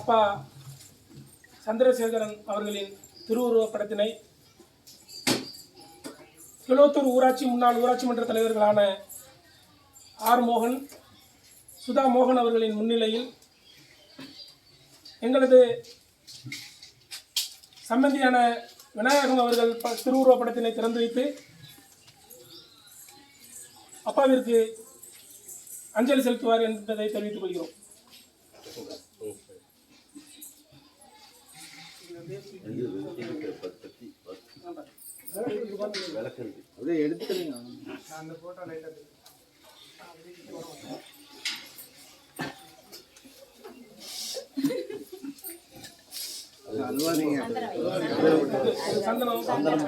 அப்பா சந்திரசேகரன் அவர்களின் திருவுருவப் படத்தினை கிலோத்தூர் ஊராட்சி முன்னாள் ஊராட்சி மன்ற தலைவர்களான ஆர் மோகன் சுதா மோகன் அவர்களின் முன்னிலையில் எங்களது சம்பந்தியான விநாயகம் அவர்கள் ப- திருவுருவப் படத்தினை திறந்து வைத்து அப்பாவிற்கு அஞ்சலி செலுத்துவார் என்பதை தெரிவித்துக் கொள்கிறோம். அப்படியே எடுத்துருங்க அல்வா நீங்க சந்தனம். சந்தனம்.